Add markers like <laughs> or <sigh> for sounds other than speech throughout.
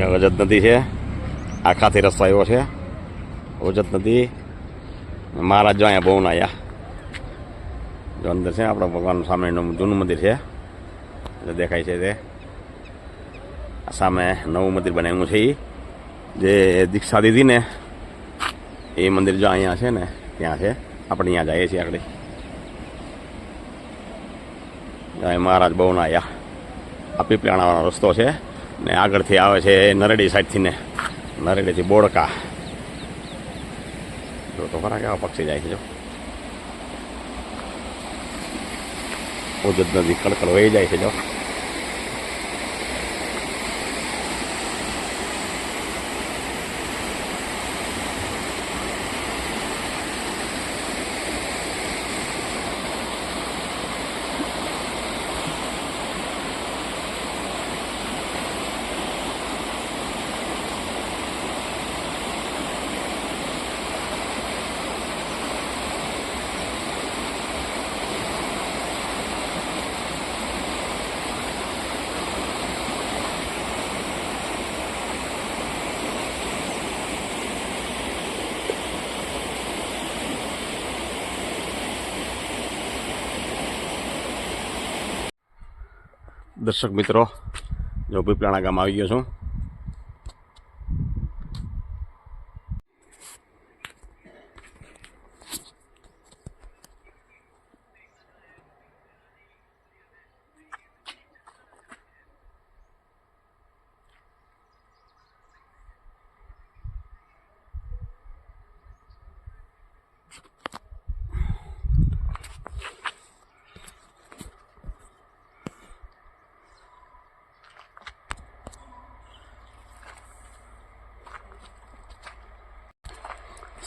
અહીંયા રજત નદી છે. આખાથી રસ્તો આવ્યો છે. રજત નદી. મહારાજ જો અહીંયા બહુ નાયા જો અંદર છે આપણા ભગવાન સામેનું જૂનું મંદિર છે. એટલે દેખાય છે તે. સામે નવું મંદિર બનાવ્યું છે એ જે દીક્ષા દીધી ને એ મંદિર જો અહીંયા છે ને, ત્યાં છે. આપણે અહીંયા જઈએ છીએ આગળ. મહારાજ બહુ નાયા આ પીપળાણાનો રસ્તો છે. ને આગળથી આવે છે નરેડી સાઈડથી ને નરેડીથી બોડકા. જો તો ખરા કેવા પક્ષી જાય છે જો. ઉજત નદી કડકડ વહી જાય છે જો. દર્શક મિત્રો જો પીપળાણા ગામ આવી ગયો છું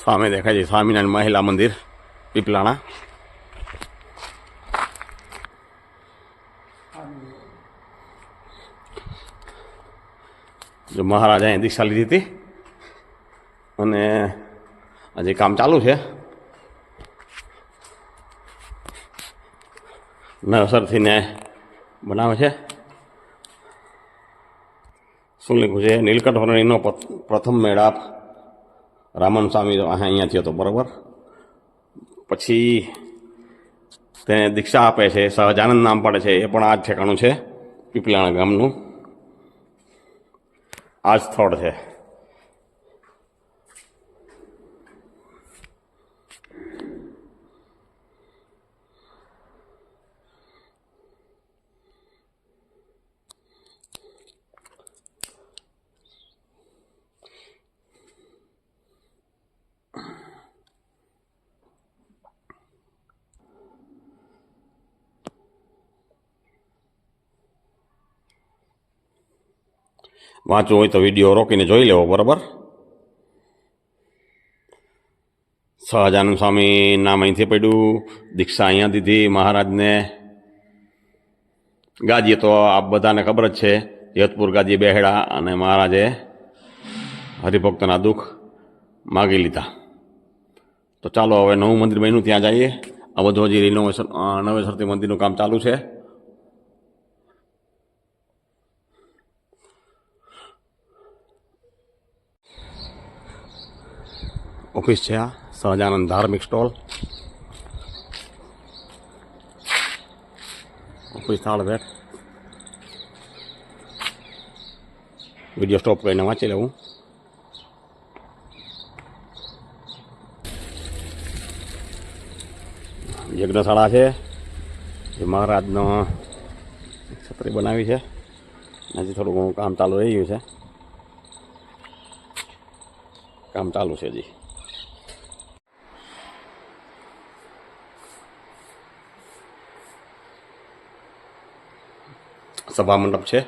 સામે દેખાય છે સ્વામિનારાયણ મહિલા મંદિર, પીપલાણા. જો મહારાજા અહીં દીક્ષા લીધી હતી અને હજી કામ ચાલુ છે. નવસરથી ને બનાવે છે. શું લખ્યું છે નીલકંઠ વર્ણિનો પ્રથમ મેળાપ રામન સ્વામી અહીંયા થયો હતો બરાબર. પછી તેને દીક્ષા આપે છે સહજાનંદ નામ પડે છે, એ પણ આ જ ઠેકાણું છે, પીપલાણા ગામનું. આ જ સ્થળ છે. વાંચવું હોય તો વીડિયો રોકીને જોઈ લેવો, બરાબર? સહજાનંદ સ્વામી નામ અહીંથી પડ્યું. દીક્ષા અહીંયા દીધી મહારાજને. ગાજીએ તો આ બધાને ખબર જ છે જેતપુર ગાજી બેહડા અને મહારાજે હરિભક્તના દુઃખ માગી લીધા. તો ચાલો હવે નવું મંદિર બન્યું, ત્યાં જઈએ. આ બધું હજી રિનોવેશન નવેસરથી મંદિરનું કામ ચાલુ છે. ઓફિસ છે આ, સહજાનંદ ધાર્મિક સ્ટોલ. ઓફિસ થાળભેટ વીડિયો સ્ટોપ કરીને વાંચી લેવું. યજ્ઞશાળા છે, જે મહારાજનો છત્રી બનાવી છે. હજી થોડું ઘણું કામ ચાલુ રહી ગયું છે. કામ ચાલુ છે હજી. સભા મંડપ છે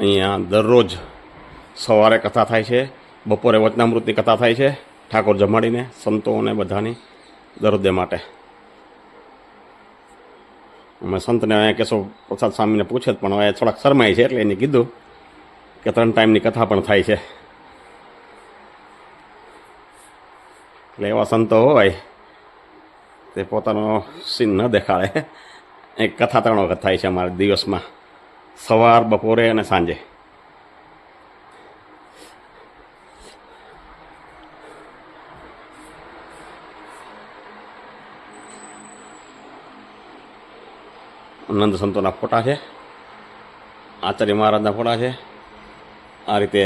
અહીંયા દરરોજ સવારે કથા થાય છે, બપોરે વચનામૃતની કથા થાય છે, ઠાકોર જમાડીને સંતો અને બધાની દરોદે માટે. અમે સંતને અહીંયા કેશવ પ્રસાદ સ્વામીને પૂછે, પણ હવે થોડાક શરમાય છે એટલે એને કીધું કે ત્રણ ટાઈમની કથા પણ થાય છે. એટલે એવા સંતો હોય, તે પોતાનો સીન ન દેખાડે. એક કથા ત્રણ વખત થાય છે અમારા દિવસમાં, સવાર, બપોરે અને સાંજે. નંદ સંતોના ફોટા છે. આચાર્ય મહારાજના ફોટા છે. આ રીતે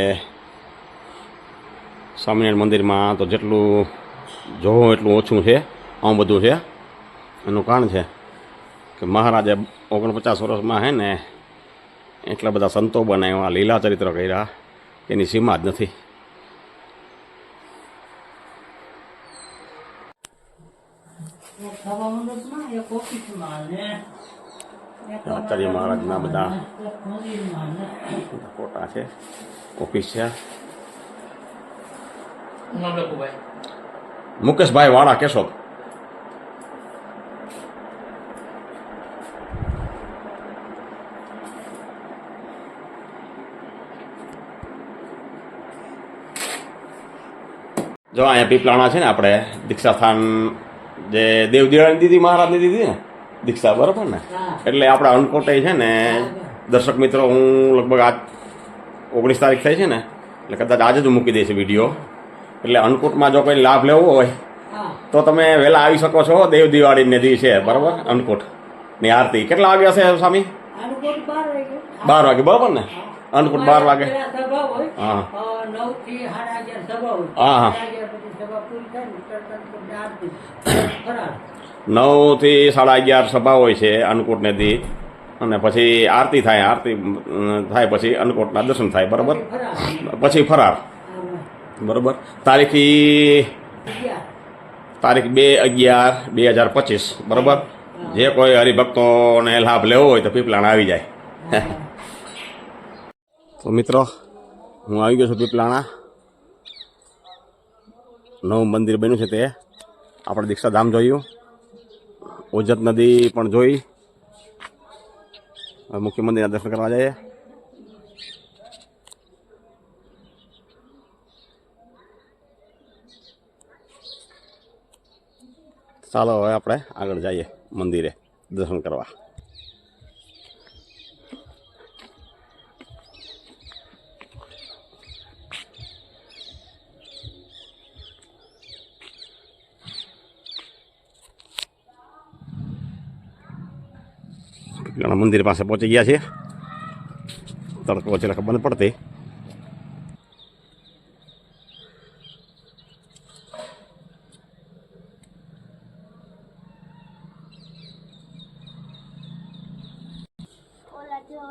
સ્વામિનારાયણ મંદિરમાં તો જેટલું જોવો એટલું ઓછું છે, આમ બધું છે. એનું કારણ છે કે મહારાજે ઓગણપચાસ વર્ષમાં હે ને એટલા બધા સંતો બનાવ્યા લીલા ચરિત્ર કર્યા. એની સીમા જ નથી એક સભા મંડપમાં, એક ઓફિસમાં ને એક આચાર્ય મહારાજના બધા ફોટા છે ઓફિસ છે. મુકેશભાઈ વાળા કેશોદ જો અહીંયા પીપલાણા છે ને આપણે દીક્ષા સ્થાન જે દેવદિયાળાની દીધી દીદી મહારાજની દીધી ને? દીક્ષા બરાબર ને? એટલે આપણા અનકોટે છે ને દર્શક મિત્રો હું લગભગ આજ ઓગણીસ તારીખ થઈ છે ને એટલે કદાચ આજે જ મૂકી દઈશ વીડિયો. એટલે અન્નકૂટમાં જો કોઈ લાભ લેવો હોય તો તમે વહેલા આવી શકો છો દેવ દિવાળીને દિવસે બરાબર? અન્નકૂટની આરતી. કેટલા વાગે હશે સ્વામી? બાર વાગે બાર વાગે બરાબર ને? અન્નકૂટ બાર વાગે. હા. હા, હા. સાડા અગિયાર પછી સભા પૂરી થાય ને તરત જ પછી આરતી ફરાળ નવથી સાડા અગિયાર સભા હોય છે અન્નકૂટને દી. અને પછી આરતી થાય આરતી થાય પછી અન્નકૂટના દર્શન થાય, બરાબર? પછી ફરાર. બરાબર? તારીખી તારીખ બે અગિયાર બે હજાર પચીસ, બરાબર? જે કોઈ હરિભક્તોને લાભ લેવો હોય તો પીપલાણ આવી જાય. <laughs> તો મિત્રો, હું આવી ગયો છું પીપલાણા. નવું મંદિર બન્યું છે તે. આપણે દીક્ષાધામ જોયું. ઓજત નદી પણ જોઈ. મુખ્ય મંદિરના દર્શન કરવા જઈએ. ચાલો હવે આપણે આગળ જઈએ મંદિરે દર્શન કરવા. ઘણા મંદિર પાસે પહોંચી ગયા છે તડકો છે એટલે ખબર નથી પડતી ઓલા જો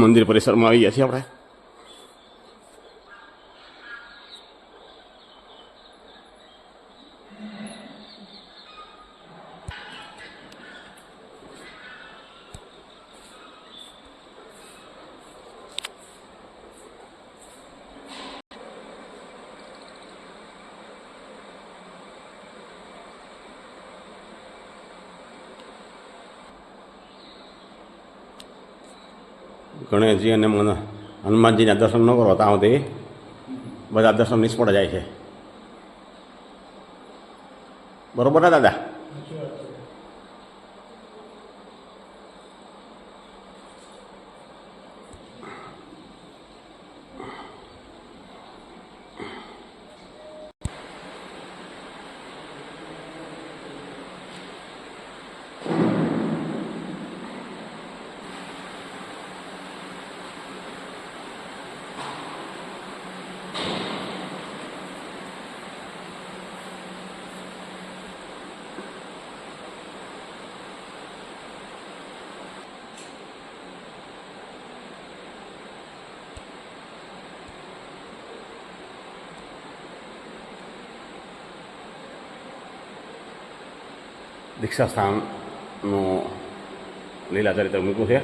mundir por esa almohadilla, ¿sí, hombre? Ganeshji અને મને- હનુમાનજીના દર્શન ન કરો, ત્યાં સુધી બધા દર્શન નિષ્ફળ જાય છે. બરોબર ને દાદા? દીક્ષા સ્થાનનું લીલા ચરિત્ર મૂક્યું છે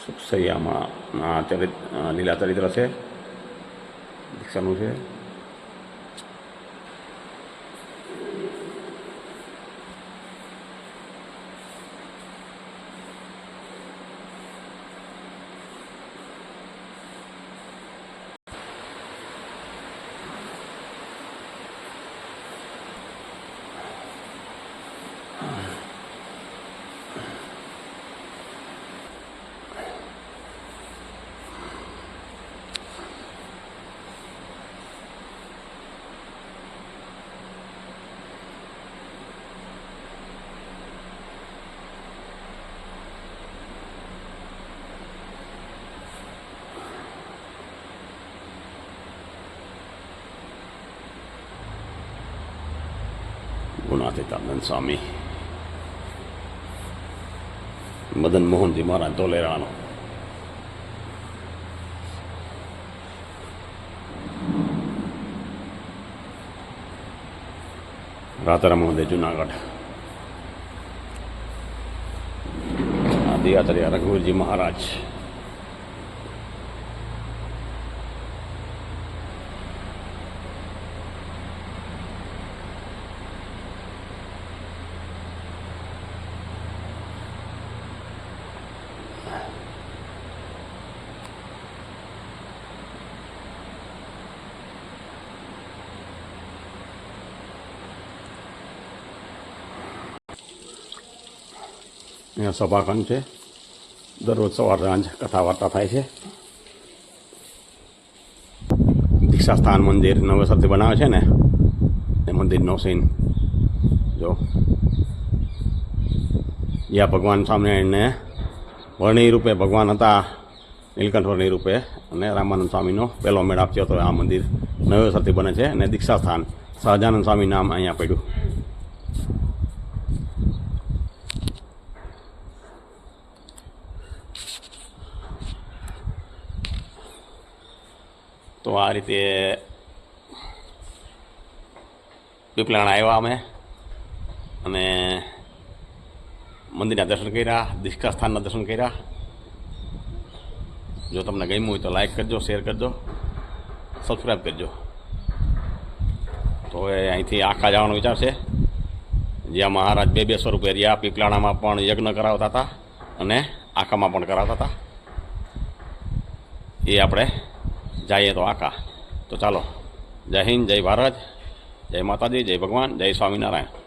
સુખસૈયામાં ચરિત્ર લીલા ચરિત્ર છે દીક્ષાનું છે ગુણાતીતાનંદ સ્વામી. મદન મોહનજી મહારાજ ધોલેરાનો. રાતારામ મંદિર જુનાગઢ. આદિયાત્રી રઘુવીરજી મહારાજ. અહીંયા સભાખંડ છે. દરરોજ સવાર સાંજ કથા વાર્તા થાય છે. દીક્ષાસ્થાન મંદિર નવેસરથી બનાવે છે ને, એ મંદિરનો સીન જો. જ્યાં ભગવાન સ્વામિનારાયણને વર્ણી રૂપે ભગવાન હતા નીલકંઠ વર્ણી રૂપે, અને રામાનંદ સ્વામીનો પહેલો મેળ આપ્યો હતો આ મંદિર નવેસરથી બને છે અને દીક્ષાસ્થાન. સહજાનંદ સ્વામી નામ અહીંયા પડ્યું. તો આ રીતે પીપલાણા આવ્યા અમે. અને મંદિરના દર્શન કર્યા દિષ્કા સ્થાનના દર્શન કર્યા. જો તમને ગમ્યું હોય તો લાઈક કરજો શેર કરજો સબસ્ક્રાઈબ કરજો. તો હવે અહીંથી આખા જવાનો વિચાર છે. જ્યાં મહારાજ બે બે સો રૂપિયા રહ્યા, પીપલાણામાં પણ યજ્ઞ કરાવતા હતા અને આખામાં પણ કરાવતા હતા. એ આપણે જઈએ તો આકા તો ચાલો, જય હિન્દ, જય ભારત, જય માતાજી, જય ભગવાન, જય સ્વામિનારાયણ.